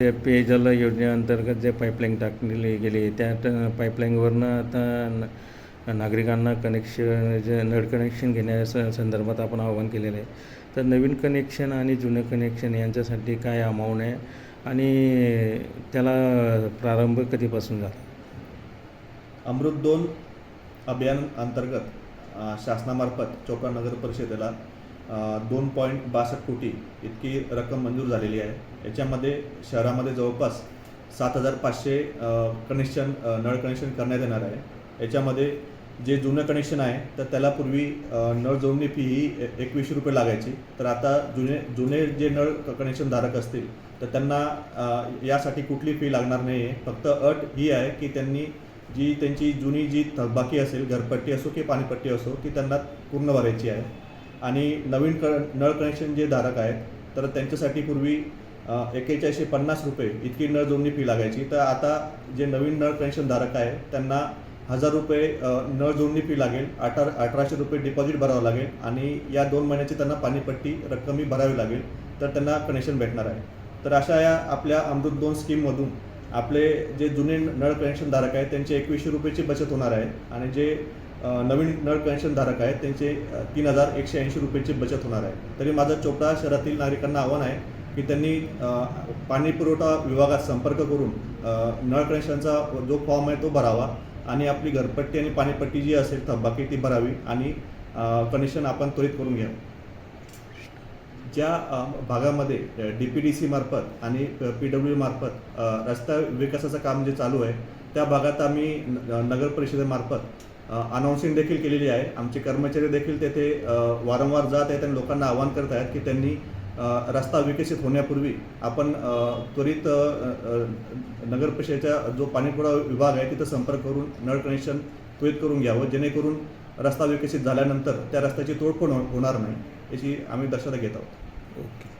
ते पेयजल योजनेअंतर्गत जे पाईपलाईन टाकली गेली त्या पाईपलाईनवरनं आता नागरिकांना कनेक्शन जे नळ कनेक्शन घेण्याच्या संदर्भात आपण आवाहन केलेलं आहे. तर नवीन कनेक्शन आणि जुनं कनेक्शन यांच्यासाठी काय अमाऊंट आहे आणि त्याला प्रारंभ कधीपासून झाला? अमृत दोन अभियान अंतर्गत शासनामार्फत चोपडा नगर परिषदेला दोन पॉईंट बासष्ट कोटी इतकी रक्कम मंजूर झालेली आहे. याच्यामध्ये शहरामध्ये जवळपास सात हजार पाचशे कनेक्शन नळ कनेक्शन करण्यात येणार आहे. याच्यामध्ये जे जुनं कनेक्शन आहे तर त्याला पूर्वी नळ जोडणी फी ही एकवीसशे रुपये लागायची. तर आता जुने जुने जे नळ कनेक्शन धारक असतील तर त्यांना यासाठी कुठली फी लागणार नाही आहे फक्त अट ही आहे की त्यांनी जी त्यांची जुनी जी थकबाकी असेल घरपट्टी असो की पाणीपट्टी असो ती त्यांना पूर्ण भरायची आहे. आणि नवीन क नळ कनेक्शन जे धारक आहेत तर त्यांच्यासाठी पूर्वी एकेचाळीसशे पन्नास रुपये इतकी नळ जोडणी फी लागायची. तर आता जे नवीन नळ कनेक्शन धारक आहे त्यांना हजार रुपये नळ जोडणी फी लागेल अठरा अठराशे रुपये डिपॉझिट भरावं लागेल आणि या दोन महिन्याची त्यांना पाणीपट्टी रक्कमही भरावी लागेल तर त्यांना कनेक्शन भेटणार आहे. तर अशा या आपल्या अमृत दोन स्कीममधून आपले जे जुने नळ कनेक्शन धारक आहेत त्यांचे एकवीसशे रुपयेची बचत होणार आहे. आणि जे नवीन नळ कनेक्शन धारक आहेत. त्यांचे तीन हजार एकशे ऐंशी रुपयांची बचत होणार आहे. तरी माझं चोपडा शहरातील नागरिकांना आव्हान आहे की त्यांनी पाणी पुरवठा विभागात संपर्क करून नळ कनेक्शनचा जो फॉर्म आहे तो भरावा आणि आपली घरपट्टी आणि पाणीपट्टी जी असेल थकबाकी ती भरावी आणि कनेक्शन आपण त्वरित करून घ्यावं. ज्या भागामध्ये डी पी डी सी मार्फत आणि पी डब्ल्यू मार्फत रस्ता विकासाचं काम जे चालू आहे त्या भागात आम्ही न- नगर परिषदेमार्फत अनाऊन्सिंग देखील केलेली आहे. आमचे कर्मचारी देखील तेथे वारंवार जात आहेत आणि लोकांना आवाहन करत आहेत की त्यांनी रस्ता विकसित होण्यापूर्वी आपण त्वरित अ, नगर परिषदेचा जो पाणीपुरवठा विभाग आहे तिथं संपर्क करून नळ कनेक्शन त्वरित करून घ्यावं. जेणेकरून रस्ता विकसित झाल्यानंतर त्या रस्त्याची तोडफोड हो- होणार नाही याची आम्ही दक्षता घेत आहोत. ओके.